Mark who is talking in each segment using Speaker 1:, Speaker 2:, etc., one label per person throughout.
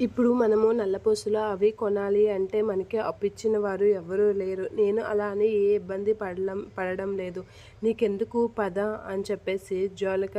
Speaker 1: ఇప్పుడు మనము నల్లపూసలు అవి కొనాలి అంటే మనకి అప్పిచ్చిన వారు ఎవరూ లేరు. నేను అలా అని ఏ ఇబ్బంది పడడం పడడం లేదు. నీకెందుకు పద అని చెప్పేసి జ్యువెలక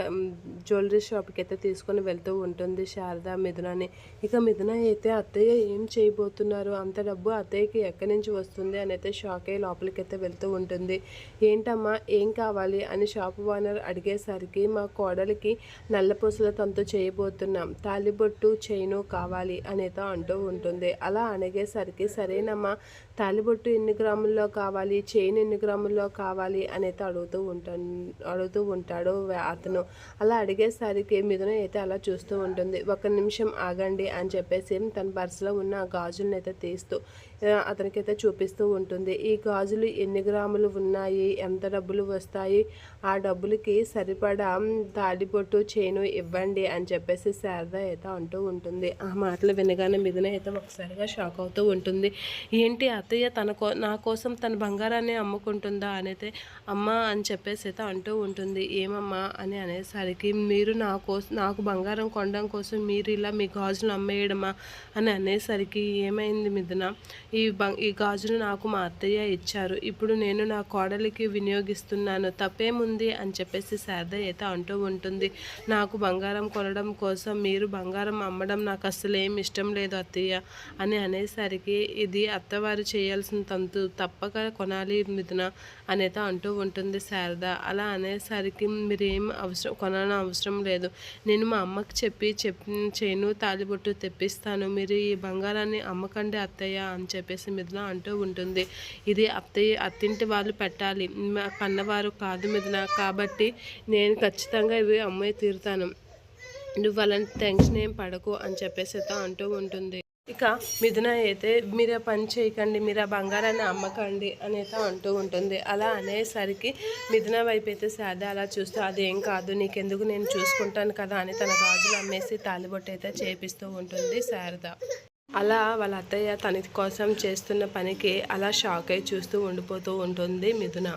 Speaker 1: జ్యువెలరీ షాప్కి అయితే తీసుకొని వెళ్తూ ఉంటుంది శారద మిథునని. ఇక మిథున అయితే అత్తయ్య ఏం చేయబోతున్నారు? అంత డబ్బు అత్తయ్యకి ఎక్కడి నుంచి వస్తుంది? అని అయితే షాక్ అయ్యి లోపలికి అయితే వెళ్తూ ఉంటుంది. ఏంటమ్మా ఏం కావాలి? అని షాప్ ఓనర్ అడిగేసరికి మా కోడలికి నల్లపూసల తంతు చేయబోతున్నాం. తాలిబొట్టు చైను కావాలి. అనేత అంటూ ఉంటుంది. అలా అడిగేసరికి సరేనమ్మా తాలిబొట్టు ఎన్ని గ్రాముల్లో కావాలి చైన్ ఎన్ని గ్రాముల్లో కావాలి అనేది అడుగుతూ ఉంటాను అడుగుతూ ఉంటాడు అతను. అలా అడిగేసరికి మిథున అయితే అలా చూస్తూ ఉంటుంది. ఒక నిమిషం ఆగండి అని చెప్పేసి తన పర్సులో ఉన్న ఆ గాజులను అయితే తీస్తూ అతనికైతే చూపిస్తూ ఉంటుంది. ఈ గాజులు ఎన్ని గ్రాములు ఉన్నాయి? ఎంత డబ్బులు వస్తాయి? ఆ డబ్బులకి సరిపడా తాడిపొట్టు చేను ఇవ్వండి అని చెప్పేసి శారద అయితే అంటూ ఉంటుంది. ఆ మాటలు వినగానే మిథున అయితే ఒకసారిగా షాక్ అవుతూ ఉంటుంది. ఏంటి అత్తయ్య తన కో నా కోసం తన బంగారాన్ని అమ్ముకుంటుందా అనేది అమ్మ అని చెప్పేసి అయితే అంటూ ఉంటుంది. ఏమమ్మా అని అనేసరికి మీరు నా కోసం నాకు బంగారం కొనడం కోసం మీరు ఇలా మీ గాజులు అమ్మేయడమా అని అనేసరికి ఏమైంది మిథున? ఈ బం ఈ గాజులు నాకు మా అత్తయ్య ఇచ్చారు. ఇప్పుడు నేను నా కోడలికి వినియోగిస్తున్నాను. తప్పేముంది అని చెప్పేసి శారద అయితే అంటూ ఉంటుంది. నాకు బంగారం కొనడం కోసం మీరు బంగారం అమ్మడం నాకు అసలు ఏం ఇష్టం లేదు అత్తయ్య అని అనేసరికి ఇది అత్తవారు చేయాల్సిన తంతు తప్పక కొనాలి మిథున అనేది అంటూ ఉంటుంది శారద. అలా అనేసరికి మీరు ఏం అవసరం కొనాలని అవసరం లేదు. నేను మా అమ్మకి చెప్పి చెప్పి చేను తాలిబొట్టు తెప్పిస్తాను. మీరు ఈ బంగారాన్ని అమ్మకండి అత్తయ్య అని చెప్పేసి మిథున అంటూ ఉంటుంది. ఇది అత్తయ్య అత్తింటి వాళ్ళు పెట్టాలి. మా కన్నవారు కాదు మిథున. కాబట్టి నేను ఖచ్చితంగా ఇవి అమ్మే తీరుతాను. నువ్వు అలాంటి టెన్షన్ ఏం పడకు అని చెప్పేసి అయితే అంటూ ఉంటుంది. ఇక మిథున అయితే మీరు ఆ పని చేయకండి మీరు ఆ బంగారాన్ని అమ్మకండి అని అయితే అంటూ ఉంటుంది. అలా అనేసరికి మిథున వైపు అయితే శారద అలా చూస్తూ అదేం కాదు నీకెందుకు నేను చూసుకుంటాను కదా అని తన గాజులు అమ్మేసి తాలిబొట్టు అయితే చేపిస్తూ ఉంటుంది శారద. అలా వాళ్ళ అత్తయ్య తన కోసం చేస్తున్న పనికి అలా షాక్ అయి చూస్తూ ఉండిపోతూ ఉంటుంది మిథున.